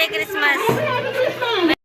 Merry Christmas!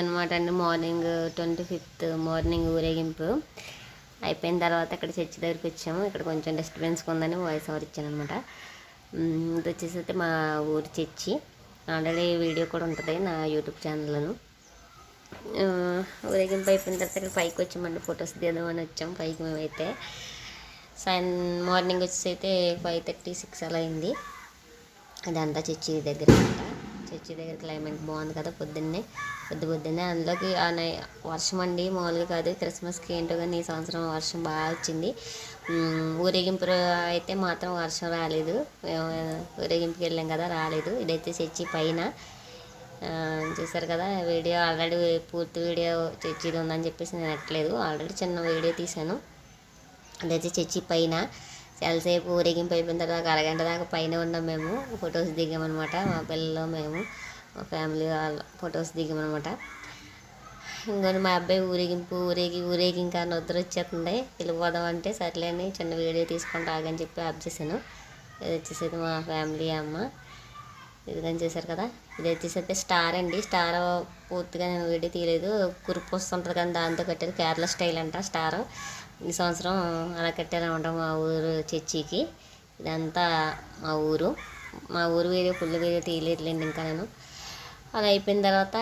అనమాట అండి. Morning twenty fifth morning ఊరేగింపు. అయిపోయిన తర్వాత ఇక్కడ చర్చి దగ్గరికి వచ్చాము. ఇక్కడ కొంచెం డిస్టర్బెన్స్ ఉందని వాయిస్ ఓవర్ ఇచ్చాను అనమాట ఇది వచ్చేసి అయితే మా ఊరి చర్చి. ఆల్రెడీ వీడియో కూడా ఉంటుంది నా యూట్యూబ్ ఛానల్లోను. ఊరేగింపు అయిపోయిన తర్వాత ఇక్కడ పైకి వచ్చామండి. ఫొటోస్ తీద్దామని వచ్చాం పైకి మేమైతే. సాయం మార్నింగ్ వచ్చేసి అయితే ఫైవ్ థర్టీ సిక్స్ అలా అయింది. అదంతా చర్చి దగ్గర అనమాట చర్చి దగ్గర క్లైమేట్ బాగుంది కదా పొద్దున్నే. పొద్దు పొద్దున్నే అందులోకి వర్షం అండి మామూలుగా కాదు. క్రిస్మస్కి ఏంటో కానీ ఈ సంవత్సరం వర్షం బాగా వచ్చింది. ఊరేగింపు అయితే మాత్రం వర్షం రాలేదు. మేము ఊరేగింపుకి వెళ్ళాం కదా రాలేదు. ఇదైతే చర్చి పైన. చూసారు కదా వీడియో ఆల్రెడీ పూర్తి వీడియో చర్చిది ఉందని చెప్పేసి నేను ఎట్టలేదు ఆల్రెడీ చిన్న వీడియో తీశాను. అదైతే చర్చి పైన. చాలాసేపు ఊరేగింపు అయిపోయిన తర్వాత అరగంట దాకా పైన ఉన్నాం మేము. ఫొటోస్ దిగామన్నమాట మా పిల్లలు మేము మా ఫ్యామిలీ వాళ్ళ ఫొటోస్ దిగామన్నమాట. ఇంకొని మా అబ్బాయి ఊరేగింపు ఊరేగి ఊరేగి ఇంకా నిద్ర వచ్చేస్తుంది. వెళ్ళిపోదాం అంటే సర్లే అని చిన్న వీడియో తీసుకొని రాగని చెప్పి ఆప్ చేశాను. ఇది వచ్చేసేది మా ఫ్యామిలీ అమ్మ. ఇదిగని చేశారు కదా? ఇది వచ్చేసేది స్టార్ అండి. స్టార్ పూర్తిగా నేను వీడియో తీయలేదు. కురుపు వస్తుంటుంది కానీ దాంతో కట్టారు. కేరళ స్టైల్ అంట స్టార్. ఈ సంవత్సరం అలా కట్టారనమాట మా ఊరు చర్చికి. ఇదంతా మా ఊరు. మా ఊరు వేరే ఫుల్ వేరే తీయలేదులేండి ఇంకా నేను. అలా అయిపోయిన తర్వాత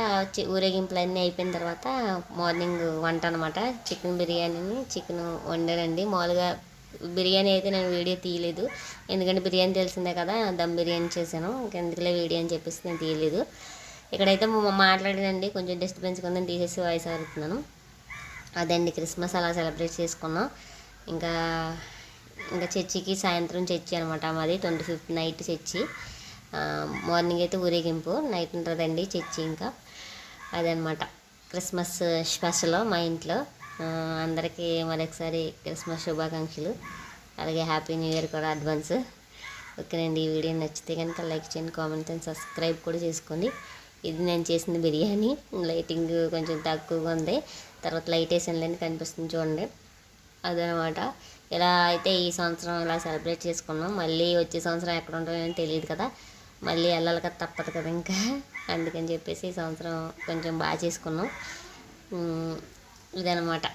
ఊరేగింపులు అన్నీ అయిపోయిన తర్వాత మార్నింగ్ వంట అనమాట చికెన్ బిర్యానీని చికెన్ వండానండి. మామూలుగా బిర్యానీ అయితే నేను వీడియో తీయలేదు. ఎందుకంటే బిర్యానీ తెలిసిందే కదా దమ్ బిర్యానీ చేశాను. ఇంకెందుకులే వీడియో అని చెప్పేసి నేను తీయలేదు. ఇక్కడైతే మాట్లాడానండి. కొంచెం డిస్టర్బెన్స్ ఉందని తీసేసి వాయిస్ ఆడుతున్నాను అదండి క్రిస్మస్ అలా సెలబ్రేట్ చేసుకున్నాం. ఇంకా ఇంకా చర్చికి సాయంత్రం చర్చి అనమాట మాది twenty fifth night church. Morning అయితే ఊరేగింపు నైట్ ఉంటుందండి చర్చి ఇంకా. అదనమాట క్రిస్మస్ స్పెషల్ మా ఇంట్లో. అందరికీ మరొకసారి క్రిస్మస్ శుభాకాంక్షలు. అలాగే హ్యాపీ న్యూ ఇయర్ కూడా అడ్వాన్స్. ఓకేనండి ఈ వీడియో నచ్చితే కనుక లైక్ చేయండి కామెంట్ చేయండి సబ్స్క్రైబ్ కూడా చేసుకోండి. ఇది నేను చేసిన బిర్యానీ. లైటింగ్ కొంచెం తక్కువగా ఉంది. తర్వాత లైట్ వేసానులేండి కనిపిస్తుంది చూడండి. అదనమాట. ఇలా అయితే ఈ సంవత్సరం ఇలా సెలబ్రేట్ చేసుకున్నాం మళ్ళీ వచ్చే సంవత్సరం ఎక్కడ ఉంటామో తెలియదు కదా. మళ్ళీ వెళ్ళాలి కదా తప్పదు కదా ఇంకా. అందుకని చెప్పేసి ఈ సంవత్సరం కొంచెం బాగా చేసుకున్నాం. ఇదనమాట.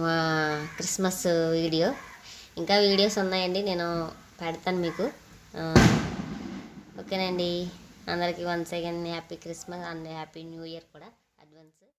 మా క్రిస్మస్ వీడియో. ఇంకా వీడియోస్ ఉన్నాయండి నేను పెడతాను మీకు. ఓకేనండి. అందరికీ once again happy Christmas and happy new year కూడా.